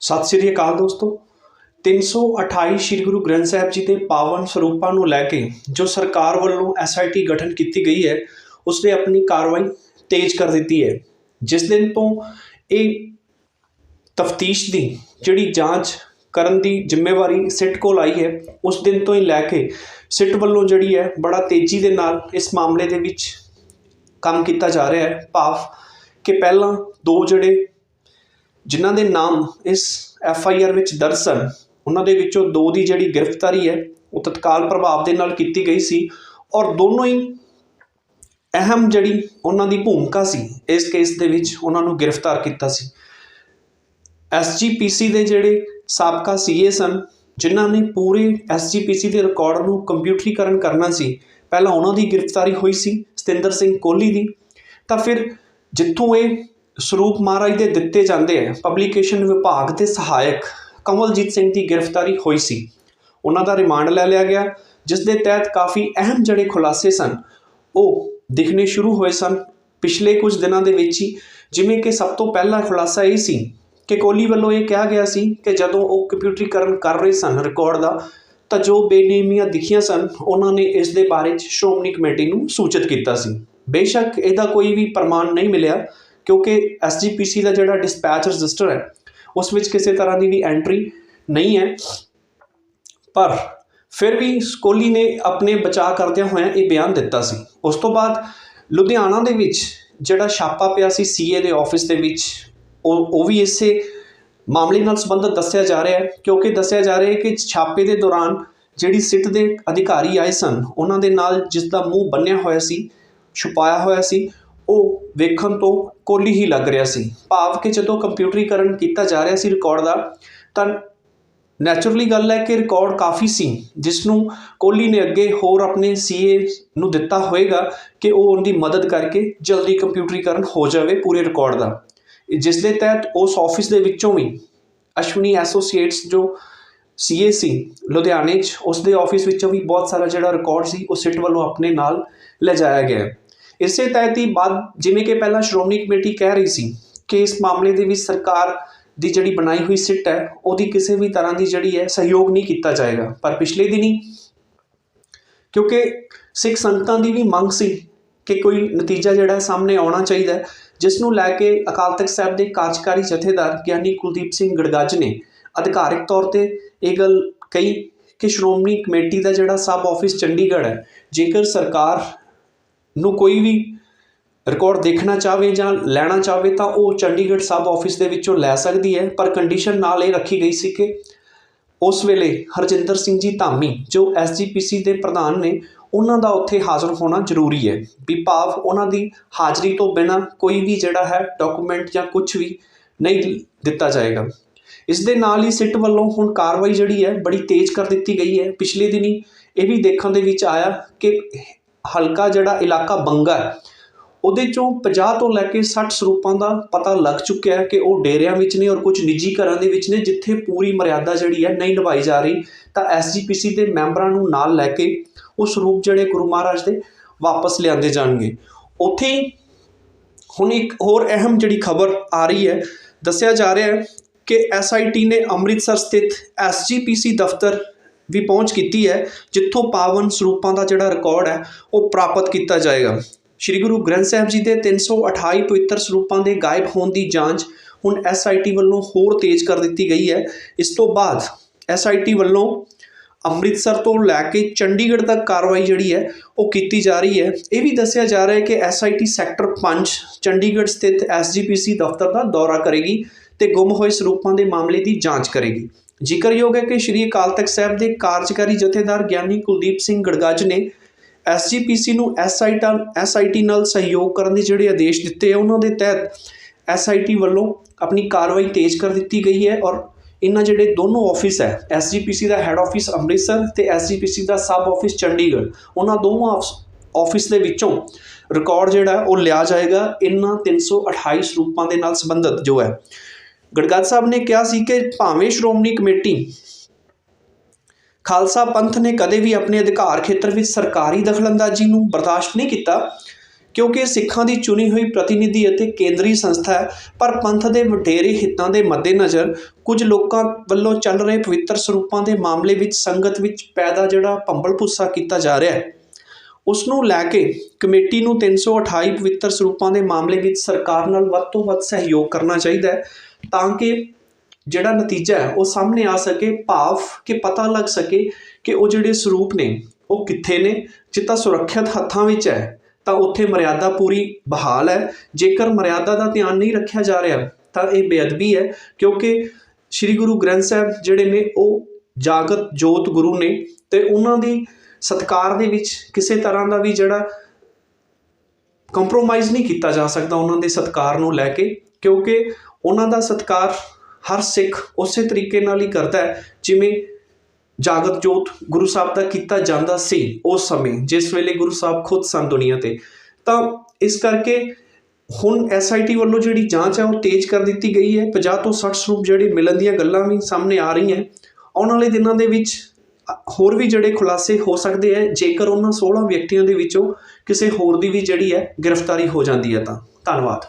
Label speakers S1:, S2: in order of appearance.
S1: ਸਤਿ ਸ੍ਰੀ ਅਕਾਲ ਦੋਸਤੋ। 328 ਸ੍ਰੀ ਗੁਰੂ ਗ੍ਰੰਥ ਸਾਹਿਬ ਜੀ ਦੇ ਪਾਵਨ ਸਰੂਪਾਂ ਨੂੰ ਲੈ ਕੇ ਜੋ ਸਰਕਾਰ ਵੱਲੋਂ ਐਸਆਈਟੀ ਗਠਨ ਕੀਤੀ ਗਈ ਹੈ, ਉਸਨੇ ਆਪਣੀ ਕਾਰਵਾਈ ਤੇਜ਼ ਕਰ ਦਿੱਤੀ ਹੈ। ਜਿਸ ਦਿਨ ਤੋਂ ਇਹ ਤਫਤੀਸ਼ ਦੀ ਜਿਹੜੀ ਜਾਂਚ ਕਰਨ ਦੀ ਜ਼ਿੰਮੇਵਾਰੀ ਸਿੱਟ ਕੋਲ ਆਈ ਹੈ, ਉਸ ਦਿਨ ਤੋਂ ਹੀ ਲੈ ਕੇ ਸਿੱਟ ਵੱਲੋਂ ਜਿਹੜੀ ਹੈ, ਬੜਾ ਤੇਜ਼ੀ ਦੇ ਨਾਲ ਇਸ ਮਾਮਲੇ ਦੇ ਵਿੱਚ ਕੰਮ ਕੀਤਾ ਜਾ ਰਿਹਾ ਹੈ। ਭਾਵ ਕਿ ਪਹਿਲਾਂ ਦੋ ਜਿਹੜੇ ਜਿਨ੍ਹਾਂ ਦੇ ਨਾਮ ਇਸ ਐਫ ਆਈ ਆਰ ਵਿੱਚ ਦਰਜ ਸਨ, ਉਹਨਾਂ ਦੇ ਵਿੱਚੋਂ ਦੋ ਦੀ ਜਿਹੜੀ ਗ੍ਰਿਫਤਾਰੀ ਹੈ, ਉਹ ਤਤਕਾਲ ਪ੍ਰਭਾਵ ਦੇ ਨਾਲ ਕੀਤੀ ਗਈ ਸੀ ਔਰ ਦੋਨੋਂ ਹੀ ਅਹਿਮ ਜਿਹੜੀ ਉਹਨਾਂ ਦੀ ਭੂਮਿਕਾ ਸੀ, ਇਸ ਕੇਸ ਦੇ ਵਿੱਚ ਉਹਨਾਂ ਨੂੰ ਗ੍ਰਿਫਤਾਰ ਕੀਤਾ ਸੀ। ਐਸਜੀਪੀਸੀ ਦੇ ਜਿਹੜੇ ਸਾਬਕਾ ਸੀਏ ਸਨ, ਜਿਨ੍ਹਾਂ ਨੇ ਪੂਰੇ ਐਸਜੀਪੀਸੀ ਦੇ ਰਿਕਾਰਡ ਨੂੰ ਕੰਪਿਊਟਰੀਕਰਨ ਕਰਨਾ ਸੀ, ਪਹਿਲਾਂ ਉਹਨਾਂ ਦੀ ਗ੍ਰਿਫਤਾਰੀ ਹੋਈ ਸੀ ਸਤਿੰਦਰ ਸਿੰਘ ਕੋਹਲੀ ਦੀ। ਤਾਂ ਫਿਰ ਜਿੱਥੋਂ ਇਹ ਸਰੂਪ ਮਹਾਰਾਜ ਦੇ ਦਿੱਤੇ ਜਾਂਦੇ ਆ ਪਬਲੀਕੇਸ਼ਨ ਵਿਭਾਗ ਦੇ ਸਹਾਇਕ ਕਮਲਜੀਤ ਸਿੰਘ ਦੀ ਗ੍ਰਿਫਤਾਰੀ ਹੋਈ ਸੀ। ਉਹਨਾਂ ਦਾ ਰਿਮਾਂਡ ਲੈ ਲਿਆ ਗਿਆ, ਜਿਸ ਦੇ ਤਹਿਤ ਕਾਫੀ ਅਹਿਮ ਜਿਹੜੇ ਖੁਲਾਸੇ ਸਨ। ਉਹ ਦਿਖਣੇ ਸ਼ੁਰੂ ਹੋਏ ਸਨ ਪਿਛਲੇ ਕੁਝ ਦਿਨਾਂ ਦੇ ਵਿੱਚ ਹੀ, ਜਿਵੇਂ ਕਿ ਸਭ ਤੋਂ ਪਹਿਲਾ ਖੁਲਾਸਾ ਇਹ ਸੀ ਕਿ ਕੋਹਲੀ ਵੱਲੋਂ ਇਹ ਕਿਹਾ ਗਿਆ ਸੀ ਕਿ ਜਦੋਂ ਉਹ ਕੰਪਿਊਟਰੀਕਰਨ ਕਰ ਰਹੇ ਸਨ ਰਿਕਾਰਡ ਦਾ, ਤਾਂ ਜੋ ਬੇਨੇਮੀਆਂ ਦਿਖੀਆਂ ਸਨ, ਉਹਨਾਂ ਨੇ ਇਸ ਦੇ ਬਾਰੇ 'ਚ ਸ਼੍ਰੋਮਣੀ ਕਮੇਟੀ ਨੂੰ ਸੂਚਿਤ ਕੀਤਾ ਸੀ। ਬੇਸ਼ੱਕ ਇਹਦਾ ਕੋਈ ਵੀ ਪ੍ਰਮਾਣ ਨਹੀਂ ਮਿਲਿਆ। ਕਿਉਂਕਿ ਐਸਜੀਪੀਸੀ ਦਾ ਜਿਹੜਾ ਡਿਸਪੈਚ ਰਜਿਸਟਰ ਹੈ, ਉਸ ਵਿੱਚ ਕਿਸੇ ਤਰ੍ਹਾਂ ਦੀ ਵੀ ਐਂਟਰੀ ਨਹੀਂ ਹੈ। ਪਰ ਫਿਰ ਵੀ ਕੋਹਲੀ ਨੇ ਆਪਣੇ ਬਚਾਅ ਕਰਦਿਆਂ ਹੋਇਆਂ ਇਹ ਬਿਆਨ ਦਿੱਤਾ ਸੀ। ਉਸ ਤੋਂ ਬਾਅਦ ਲੁਧਿਆਣਾ ਦੇ ਵਿੱਚ ਜਿਹੜਾ ਛਾਪਾ ਪਿਆ ਸੀ ਸੀਏ ਦੇ ਆਫਿਸ ਦੇ ਵਿੱਚ, ਉਹ ਉਹ ਵੀ ਇਸੇ ਮਾਮਲੇ ਨਾਲ ਸੰਬੰਧਿਤ ਦੱਸਿਆ ਜਾ ਰਿਹਾ ਹੈ। ਕਿਉਂਕਿ ਦੱਸਿਆ ਜਾ ਰਿਹਾ ਹੈ ਕਿ ਛਾਪੇ ਦੇ ਦੌਰਾਨ ਜਿਹੜੀ ਸਿੱਟ ਦੇ ਅਧਿਕਾਰੀ ਆਏ ਸਨ, ਉਹਨਾਂ ਦੇ ਨਾਲ ਜਿਸ ਦਾ ਮੂੰਹ ਬੰਨਿਆ ਹੋਇਆ ਸੀ, ਛੁਪਾਇਆ ਹੋਇਆ ਸੀ, ਉਹ ਵੇਖਣ ਤੋਂ ਕੋਲੀ ਹੀ ਲੱਗ ਰਿਹਾ ਸੀ। ਭਾਵ ਕਿ ਜਦੋਂ ਕੰਪਿਊਟਰੀਕਰਨ ਕੀਤਾ ਜਾ ਰਿਹਾ ਸੀ ਰਿਕਾਰਡ ਦਾ, ਤਾਂ ਨੈਚੁਰਲੀ ਗੱਲ ਹੈ ਕਿ ਰਿਕਾਰਡ ਕਾਫੀ ਸੀ ਜਿਸ ਨੂੰ ਕੋਹਲੀ ਨੇ ਅੱਗੇ ਹੋਰ ਆਪਣੇ ਸੀਏ ਨੂੰ ਦਿੱਤਾ ਹੋਵੇਗਾ ਕਿ ਉਹ ਉਹਦੀ ਮਦਦ ਕਰਕੇ ਜਲਦੀ ਕੰਪਿਊਟਰੀਕਰਨ ਹੋ ਜਾਵੇ ਪੂਰੇ ਰਿਕਾਰਡ ਦਾ। ਜਿਸ ਦੇ ਤਹਿਤ ਉਸ ਆਫਿਸ ਦੇ ਵਿੱਚੋਂ ਵੀ ਅਸ਼ਵਨੀ ਐਸੋਸੀਏਟਸ ਜੋ ਸੀਏ ਸੀ, ਲੁਧਿਆਣੇ 'ਚ, ਉਸ ਦੇ ਆਫਿਸ ਵਿੱਚੋਂ ਵੀ ਬਹੁਤ ਸਾਰਾ ਜਿਹੜਾ ਰਿਕਾਰਡ ਸੀ, ਉਹ ਸਿੱਟ ਵੱਲੋਂ ਆਪਣੇ ਨਾਲ ਲਿਜਾਇਆ ਗਿਆ। ਇਸੇ ਤਹਿਤ ਹੀ ਬਾਅਦ ਜਿਵੇਂ ਕਿ ਪਹਿਲਾਂ ਸ਼੍ਰੋਮਣੀ ਕਮੇਟੀ ਕਹਿ ਰਹੀ ਸੀ ਕਿ ਇਸ ਮਾਮਲੇ ਦੇ ਵਿੱਚ ਸਰਕਾਰ ਦੀ ਜਿਹੜੀ ਬਣਾਈ ਹੋਈ ਸਿੱਟ ਹੈ, ਉਹਦੀ ਕਿਸੇ ਵੀ ਤਰ੍ਹਾਂ ਦੀ ਜਿਹੜੀ ਹੈ ਸਹਿਯੋਗ ਨਹੀਂ ਕੀਤਾ ਜਾਏਗਾ। ਪਰ ਪਿਛਲੇ ਦਿਨੀ ਕਿਉਂਕਿ ਸਿੱਖ ਸੰਗਤਾਂ ਦੀ ਵੀ ਮੰਗ ਸੀ ਕਿ ਕੋਈ ਨਤੀਜਾ ਜਿਹੜਾ ਸਾਹਮਣੇ ਆਉਣਾ ਚਾਹੀਦਾ ਜਿਸ ਨੂੰ ਲੈ ਕੇ ਅਕਾਲ ਤਖਤ ਸਾਹਿਬ ਦੇ ਕਾਰਜਕਾਰੀ ਜਥੇਦਾਰ ਗਿਆਨੀ ਕੁਲਦੀਪ ਸਿੰਘ ਗੜਗੱਜ ਨੇ ਅਧਿਕਾਰਿਕ ਤੌਰ ਤੇ ਇਹ ਗੱਲ ਕਹੀ ਕਿ ਸ਼੍ਰੋਮਣੀ ਕਮੇਟੀ ਦਾ ਜਿਹੜਾ ਸਬ ਆਫਿਸ ਚੰਡੀਗੜ੍ਹ ਹੈ, ਜੇਕਰ ਸਰਕਾਰ ਨੂੰ ਕੋਈ ਵੀ ਰਿਕਾਰਡ ਦੇਖਣਾ ਚਾਹਵੇ ਜਾਂ ਲੈਣਾ ਚਾਹਵੇ ਤਾਂ ਉਹ ਚੰਡੀਗੜ੍ਹ ਸਬ ਆਫਿਸ ਦੇ ਵਿੱਚੋਂ ਲੈ ਸਕਦੀ ਹੈ। ਪਰ ਕੰਡੀਸ਼ਨ ਨਾਲ ਇਹ ਰੱਖੀ ਗਈ ਸੀ ਕਿ ਉਸ ਵੇਲੇ ਹਰਜਿੰਦਰ ਸਿੰਘ ਜੀ ਧਾਮੀ, ਜੋ ਐਸਜੀਪੀਸੀ ਦੇ ਪ੍ਰਧਾਨ ਨੇ, ਉਹਨਾਂ ਦਾ ਉੱਥੇ ਹਾਜ਼ਰ ਹੋਣਾ ਜ਼ਰੂਰੀ ਹੈ ਵੀ ਭਾਵ ਉਹਨਾਂ ਦੀ ਹਾਜ਼ਰੀ ਤੋਂ ਬਿਨਾਂ ਕੋਈ ਵੀ ਜਿਹੜਾ ਹੈ ਡਾਕੂਮੈਂਟ ਜਾਂ ਕੁਝ ਵੀ ਨਹੀਂ ਦਿੱਤਾ ਜਾਏਗਾ। ਇਸ ਦੇ ਨਾਲ ਹੀ ਸਿੱਟ ਵੱਲੋਂ ਹੁਣ ਕਾਰਵਾਈ ਜਿਹੜੀ ਹੈ, ਬੜੀ ਤੇਜ਼ ਕਰ ਦਿੱਤੀ ਗਈ ਹੈ। ਪਿਛਲੇ ਦਿਨੀ ਇਹ ਵੀ ਦੇਖਣ ਦੇ ਵਿੱਚ ਆਇਆ ਕਿ ਹਲਕਾ ਜਿਹੜਾ ਇਲਾਕਾ ਬੰਗਾ ਹੈ, ਉਹਦੇ ਚੋਂ 50 ਤੋਂ ਲੈ ਕੇ 60 ਸਰੂਪਾਂ ਦਾ ਪਤਾ ਲੱਗ ਚੁੱਕਿਆ ਹੈ ਕਿ ਉਹ ਡੇਰਿਆਂ ਵਿੱਚ ਨੇ ਔਰ ਕੁਝ ਨਿੱਜੀ ਘਰਾਂ ਦੇ ਵਿੱਚ ਨੇ, ਜਿੱਥੇ ਪੂਰੀ ਮਰਿਆਦਾ ਜਿਹੜੀ ਹੈ ਨਹੀਂ ਨਿਭਾਈ ਜਾ ਰਹੀ। ਤਾਂ ਐਸਜੀਪੀਸੀ ਦੇ ਮੈਂਬਰਾਂ ਨੂੰ ਨਾਲ ਲੈ ਕੇ ਉਹ ਸਰੂਪ ਜਿਹੜੇ ਗੁਰੂ ਮਹਾਰਾਜ ਦੇ ਵਾਪਸ ਲਿਆਂਦੇ ਜਾਣਗੇ। ਉੱਥੇ ਹੀ ਹੁਣ ਇੱਕ ਹੋਰ ਅਹਿਮ ਜਿਹੜੀ ਖਬਰ ਆ ਰਹੀ ਹੈ, ਦੱਸਿਆ ਜਾ ਰਿਹਾ ਹੈ ਕਿ ਐਸਆਈਟੀ ਨੇ ਅੰਮ੍ਰਿਤਸਰ ਸਥਿਤ ਐਸਜੀਪੀਸੀ ਦਫ਼ਤਰ ਵੀ ਪਹੁੰਚ ਕੀਤੀ ਹੈ, ਜਿੱਥੋਂ ਪਾਵਨ ਸਰੂਪਾਂ ਦਾ ਜਿਹੜਾ ਰਿਕਾਰਡ ਹੈ, ਉਹ ਪ੍ਰਾਪਤ ਕੀਤਾ ਜਾਏਗਾ। ਸ਼੍ਰੀ ਗੁਰੂ ਗ੍ਰੰਥ ਸਾਹਿਬ ਜੀ ਦੇ 328 ਪਵਿੱਤਰ ਸਰੂਪਾਂ ਦੇ ਗਾਇਬ ਹੋਣ ਦੀ ਜਾਂਚ ਹੁਣ ਐਸਆਈਟੀ ਵੱਲੋਂ ਹੋਰ ਤੇਜ਼ ਕਰ ਦਿੱਤੀ ਗਈ ਹੈ। ਇਸ ਤੋਂ ਬਾਅਦ ਐਸਆਈਟੀ ਵੱਲੋਂ ਅੰਮ੍ਰਿਤਸਰ ਤੋਂ ਲੈ ਕੇ ਚੰਡੀਗੜ੍ਹ ਤੱਕ ਕਾਰਵਾਈ ਜਿਹੜੀ ਹੈ, ਉਹ ਕੀਤੀ ਜਾ ਰਹੀ ਹੈ। ਇਹ ਵੀ ਦੱਸਿਆ ਜਾ ਰਿਹਾ ਹੈ ਕਿ ਐਸਆਈਟੀ ਸੈਕਟਰ 5 ਚੰਡੀਗੜ੍ਹ ਸਥਿਤ ਐਸਜੀਪੀਸੀ ਦਫ਼ਤਰ ਦਾ ਦੌਰਾ ਕਰੇਗੀ ਤੇ ਗੁੰਮ ਹੋਏ ਸਰੂਪਾਂ ਦੇ ਮਾਮਲੇ ਦੀ ਜਾਂਚ ਕਰੇਗੀ। ਜ਼ਿਕਰਯੋਗ ਹੈ ਕਿ ਸ਼੍ਰੀ ਅਕਾਲ ਤਖਤ ਸਾਹਿਬ ਦੇ ਕਾਰਜਕਾਰੀ ਜਥੇਦਾਰ ਗਿਆਨੀ ਕੁਲਦੀਪ ਸਿੰਘ ਗੜਗਾਜ ਨੇ ਐਸਜੀਪੀਸੀ ਨੂੰ ਐਸਆਈਟੀ ਐਸਆਈਟੀ ਨਾਲ ਸਹਿਯੋਗ ਕਰਨ ਦੇ ਜਿਹੜੇ ਆਦੇਸ਼ ਦਿੱਤੇ ਆ, ਉਹਨਾਂ ਦੇ ਤਹਿਤ ਐਸਆਈਟੀ ਵੱਲੋਂ ਆਪਣੀ ਕਾਰਵਾਈ ਤੇਜ਼ ਕਰ ਦਿੱਤੀ ਗਈ ਹੈ ਔਰ ਇਹਨਾਂ ਜਿਹੜੇ ਦੋਨੋਂ ਆਫਿਸ ਹੈ ਐਸਜੀਪੀਸੀ ਦਾ ਹੈੱਡ ਆਫਿਸ ਅੰਮ੍ਰਿਤਸਰ ਤੇ ਐਸਜੀਪੀਸੀ ਦਾ ਸਬ ਆਫਿਸ ਚੰਡੀਗੜ੍ਹ, ਉਹਨਾਂ ਦੋਵਾਂ ਆਫਿਸ ਦੇ ਵਿੱਚੋਂ ਰਿਕਾਰਡ ਜਿਹੜਾ ਉਹ ਲਿਆ ਜਾਏਗਾ ਇਹਨਾਂ 328 ਸਰੂਪਾਂ ਦੇ ਨਾਲ ਸੰਬੰਧਿਤ ਜੋ ਹੈ। ਗੜਗੱਜ ਸਾਹਿਬ ਨੇ ਕਿਹਾ ਸੀ ਕਿ ਭਾਵੇਂ ਸ਼੍ਰੋਮਣੀ ਕਮੇਟੀ ਖਾਲਸਾ ਪੰਥ ਨੇ ਕਦੇ ਵੀ ਆਪਣੇ ਅਧਿਕਾਰ ਖੇਤਰ ਵਿੱਚ ਸਰਕਾਰੀ ਦਖਲਅੰਦਾਜ਼ੀ ਨੂੰ ਬਰਦਾਸ਼ਤ ਨਹੀਂ ਕੀਤਾ, ਕਿਉਂਕਿ ਇਹ ਸਿੱਖਾਂ ਦੀ ਚੁਣੀ ਹੋਈ ਪ੍ਰਤੀਨਿਧੀ ਅਤੇ ਕੇਂਦਰੀ ਸੰਸਥਾ ਹੈ, ਪਰ ਪੰਥ ਦੇ ਵਡੇਰੇ ਹਿੱਤਾਂ ਦੇ ਮੱਦੇਨਜ਼ਰ ਕੁਝ ਲੋਕਾਂ ਵੱਲੋਂ ਚੱਲ ਰਹੇ ਪਵਿੱਤਰ ਸਰੂਪਾਂ ਦੇ ਮਾਮਲੇ ਵਿੱਚ ਸੰਗਤ ਵਿੱਚ ਪੈਦਾ ਜਿਹੜਾ ਭੰਬਲ ਭੁੱਸਾ ਕੀਤਾ ਜਾ ਰਿਹਾ ਹੈ। ਉਸ ਨੂੰ ਲੈ ਕੇ ਕਮੇਟੀ ਨੂੰ 328 ਪਵਿੱਤਰ ਸਰੂਪਾਂ ਦੇ ਮਾਮਲੇ ਵਿੱਚ ਸਰਕਾਰ ਨਾਲ ਵੱਧ ਤੋਂ ਵੱਧ ਸਹਿਯੋਗ ਕਰਨਾ ਚਾਹੀਦਾ ਹੈ ਤਾਂ ਕਿ ਜਿਹੜਾ ਨਤੀਜਾ ਹੈ, ਉਹ ਸਾਹਮਣੇ ਆ ਸਕੇ, ਭਾਵ ਕਿ ਪਤਾ ਲੱਗ ਸਕੇ ਕਿ ਉਹ ਜਿਹੜੇ ਸਰੂਪ ਨੇ, ਉਹ ਕਿੱਥੇ ਨੇ। ਜੇ ਸੁਰੱਖਿਅਤ ਹੱਥਾਂ ਵਿੱਚ ਹੈ, ਤਾਂ ਉੱਥੇ ਮਰਿਆਦਾ ਪੂਰੀ ਬਹਾਲ ਹੈ। ਜੇਕਰ ਮਰਿਆਦਾ ਦਾ ਧਿਆਨ ਨਹੀਂ ਰੱਖਿਆ ਜਾ ਰਿਹਾ, ਤਾਂ ਇਹ ਬੇਅਦਬੀ ਹੈ, ਕਿਉਂਕਿ ਸ੍ਰੀ ਗੁਰੂ ਗ੍ਰੰਥ ਸਾਹਿਬ ਜਿਹੜੇ ਨੇ, ਉਹ ਜਾਗਤ ਜੋਤ ਗੁਰੂ ਨੇ ਤੇ ਉਹਨਾਂ ਦੀ ਸਤਕਾਰ ਦੇ ਵਿੱਚ ਕਿਸੇ ਤਰ੍ਹਾਂ ਦਾ ਵੀ ਜਿਹੜਾ ਕੰਪਰੋਮਾਈਜ਼ ਨਹੀਂ ਕੀਤਾ ਜਾ ਸਕਦਾ ਉਹਨਾਂ ਦੇ ਸਤਕਾਰ ਨੂੰ ਲੈ ਕੇ, ਕਿਉਂਕਿ ਉਹਨਾਂ ਦਾ ਸਤਕਾਰ ਹਰ ਸਿੱਖ ਉਸੇ ਤਰੀਕੇ ਨਾਲ ਹੀ ਕਰਦਾ ਹੈ, ਜਿਵੇਂ ਜਾਗਤ ਜੋਤ ਗੁਰੂ ਸਾਹਿਬ ਦਾ ਕੀਤਾ ਜਾਂਦਾ ਸੀ ਉਸ ਸਮੇਂ, ਜਿਸ ਵੇਲੇ ਗੁਰੂ ਸਾਹਿਬ ਖੁਦ ਸਨ ਦੁਨੀਆ ਤੇ। ਤਾਂ ਇਸ ਕਰਕੇ ਹੁਣ ਐਸਆਈਟੀ ਵੱਲੋਂ ਜਿਹੜੀ ਜਾਂਚ ਹੈ ਉਹ ਤੇਜ਼ ਕਰ ਦਿੱਤੀ ਗਈ ਹੈ 50 ਤੋਂ 60 ਸਰੂਪ ਜਿਹੜੇ ਮਿਲਣ ਦੀਆਂ ਗੱਲਾਂ ਵੀ ਸਾਹਮਣੇ ਆ ਰਹੀਆਂ। ਆਉਣ ਵਾਲੇ ਦਿਨਾਂ ਦੇ ਵਿੱਚ ਹੋਰ ਵੀ ਜਿਹੜੇ ਖੁਲਾਸੇ ਹੋ ਸਕਦੇ ਹੈ ਜੇਕਰ ਉਹਨਾਂ 16 ਵਿਅਕਤੀਆਂ ਦੇ ਵਿੱਚੋਂ ਕਿਸੇ ਹੋਰ ਦੀ ਵੀ ਜਿਹੜੀ ਹੈ ਗ੍ਰਿਫਤਾਰੀ ਹੋ ਜਾਂਦੀ ਹੈ ਤਾਂ। ਧੰਨਵਾਦ।